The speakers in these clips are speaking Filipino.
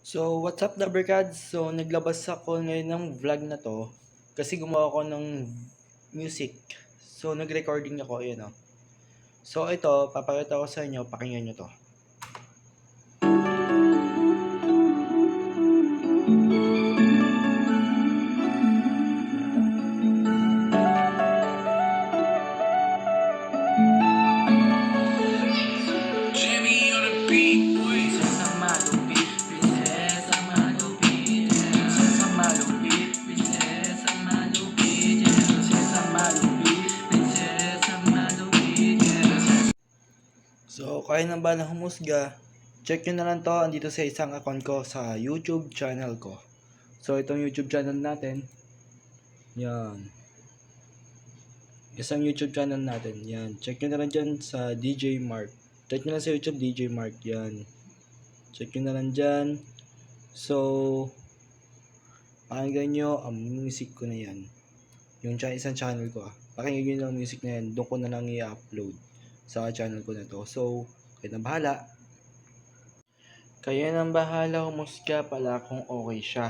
So, what's up, Dabarkads? So, naglabas ako ngayon ng vlog na to kasi gumawa ako ng music. So, nag-recording ako, yun oh. So, ito, papakita ko sa inyo, pakinggan nyo to. Jimmy on the beat, So, kaya na ba na humusga? Check nyo na lang to, andito sa isang account ko sa YouTube channel ko. So, itong YouTube channel natin, yan. Isang YouTube channel natin, yan. Check nyo na lang dyan sa DJ Mark. Check nyo lang sa YouTube, DJ Mark, yan. Check nyo na lang dyan. So, pakinggan nyo ang music ko na yan. Yung cha- isang channel ko ah. Pakinggan nyo lang ang music na yan. Doon ko na lang i-upload sa channel ko na to. So, kayo na bahala. Kayo nang bahala humusga pala kung okay siya.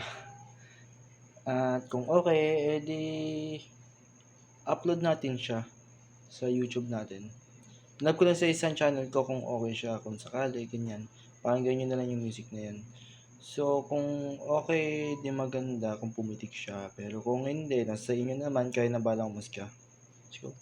At kung okay, edi upload natin siya sa YouTube natin. Tinap ko lang sa isang channel ko kung okay siya, kung sakali, ganyan. Pakinggan nyo na lang yung music na yan. So, kung okay, di maganda kung pumitik siya. Pero kung hindi, nasa inyo naman, kayo na bahala humusga. Let's go.